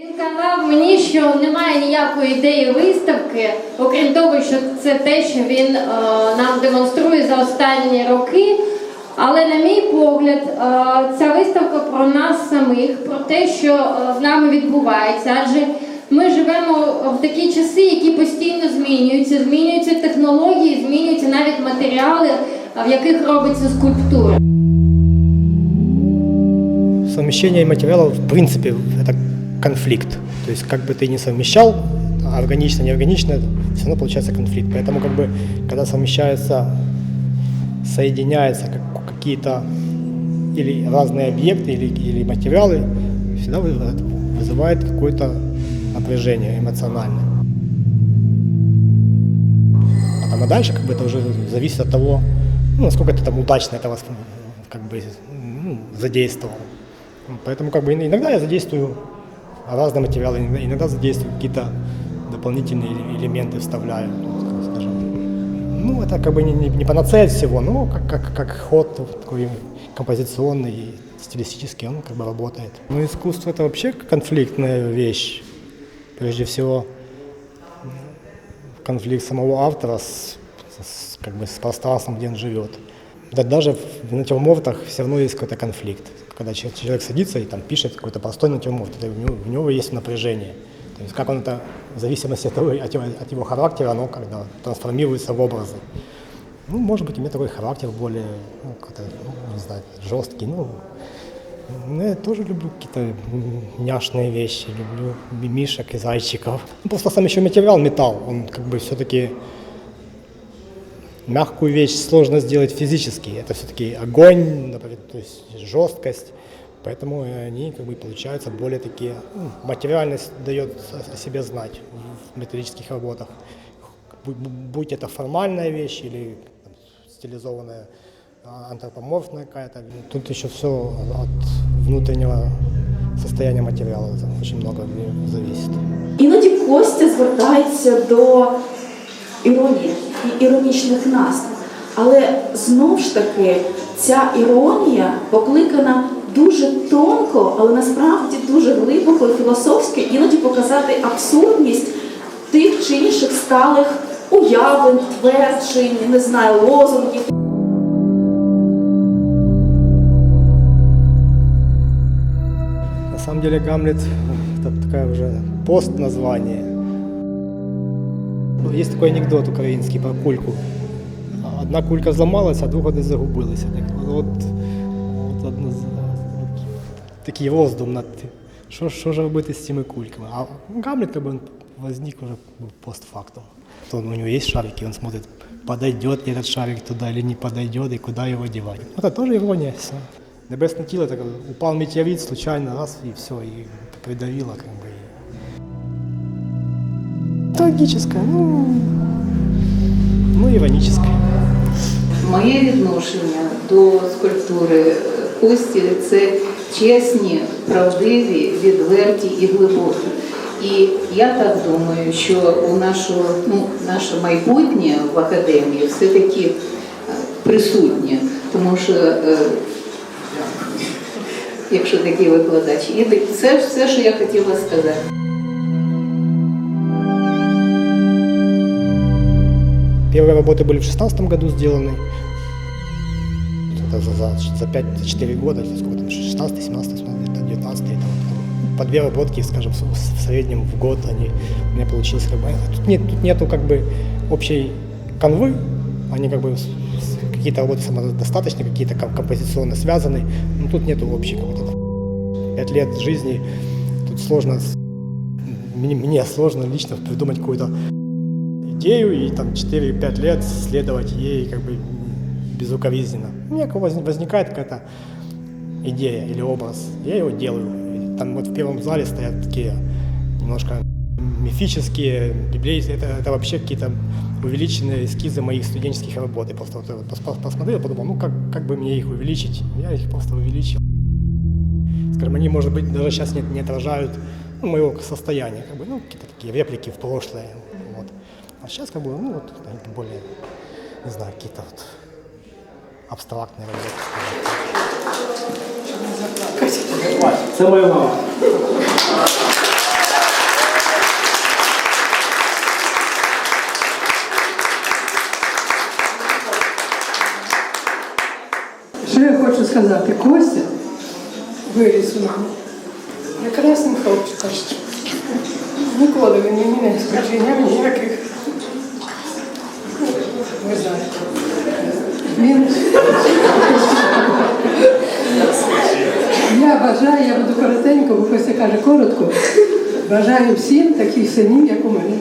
Він казав мені, що немає ніякої ідеї виставки, окрім того, що це те, що він е, нам демонструє за останні роки. Але на мій погляд, е, ця виставка про нас самих, про те, що е, з нами відбувається. Адже ми живемо в такі часи, які постійно змінюються. Змінюються технології, змінюються навіть матеріали, е, в яких робиться скульптура. Совмещение материалов, в принципе, это конфликт. То есть, как бы ты ни совмещал, органично, неорганично, все равно получается конфликт. Поэтому, как бы, когда совмещаются, соединяются как- какие-то или разные объекты, или, или материалы, всегда вызывает какое-то напряжение эмоциональное. А там и дальше, как бы, это уже зависит от того, ну, насколько ты там удачно это воспри- как бы, ну, задействовал. Поэтому как бы ин- иногда я задействую разные материалы, иногда, иногда задействую какие-то дополнительные эле- элементы, вставляю, ну, скажем. Ну, это как бы не, не, не панацея всего, но как, как, как ход такой композиционный стилистический, он как бы работает. Ну, искусство это вообще конфликтная вещь. Прежде всего, конфликт самого автора с, с- как бы с пространством, где он живет. Да даже в натюрмортах все равно есть какой-то конфликт. Когда че- человек садится и там пишет какой-то простой натюрморт, это у, у него есть напряжение. То есть как он это, в зависимости от, того, от, его, от его характера, оно когда трансформируется в образы. Ну, может быть, у меня такой характер более, ну, как-то, ну, не знаю, жесткий, ну, ну, я тоже люблю какие-то няшные вещи, люблю мимишек и зайчиков. Ну, просто сам еще материал металл, он как бы все-таки мягкую вещь сложно сделать физически. Это все-таки огонь, например, то есть жесткость. Поэтому они как бы получаются более такие, ну, материальность дает о- о себе знать в металлических работах. Бу- бу- Будь это формальная вещь или там, стилизованная а, антропоморфная какая-то. Тут еще все от внутреннего состояния материала очень много зависит. Іноді Костя звертається до іронії І іронічних назв. Але знов ж таки ця іронія покликана дуже тонко, але насправді дуже глибоко і філософськи, іноді показати абсурдність тих чи інших сталих уявлень, тверджень, не знаю, лозунгів. На самом деле Гамлет это такая уже пост название. Есть такой анекдот украинский про кульку. Одна кулька зламалась, а друга десь загубилася. Так, от, от одно з- такий роздум над тим, що, що ж робити з цими кульками. А Гамлет как бы, он возник уже постфактум. То у него есть шарики, он смотрит, подойдет ли этот шарик туда или не подойдет, и куда его девать. Это тоже ирония. Все. Небесное тело, так, упал метеорит случайно, раз, и все, и придавило как бы. Трагическое, ну, ну, ироническое. Моє відношення до скульптури е, Кості це чесні, правдиві, відверті і глибокі. І я так думаю, що у нашого, ну, наше майбутнє в академії все-таки е, присутнє, тому що е, якщо такий викладач, і це все, що я хотіла сказати. Первые работы были в 16 году сделаны. Это за, за, за 5-4 года, сколько там, 16, 17, 18, 19, там, по две работки, скажем, в, среднем в год они, у меня получилось как бы. Тут, нет, тут нету как бы общей канвы, они как бы какие-то работы самодостаточные, какие-то ком- композиционно связаны, но тут нету общей какой-то. Пять лет жизни, тут сложно, мне, мне сложно лично придумать какую-то идею и там 4-5 лет следовать ей как бы безукоризненно. У меня возникает какая-то идея или образ, я его делаю. Там вот в первом зале стоят такие немножко мифические, библейские, это, это вообще какие-то увеличенные эскизы моих студенческих работ. Я просто вот, вот пос- посмотрел, подумал, ну как, как бы мне их увеличить? Я их просто увеличил. Скажем, они, может быть, даже сейчас не, не отражают ну, моего состояния, как бы, ну, какие-то такие реплики в прошлое. А сейчас как бы, ну вот, более, не знаю, какие-то вот абстрактные работы. Самое главное. мама. Що я хочу сказати, Костя виріс у мене. Прекрасним хлопчиком. Ніколи він мені меня, скажи, ніяких. Він... Я бажаю, я буду коротенько, бо Костя каже коротко. Бажаю всім таких синів, як у мене.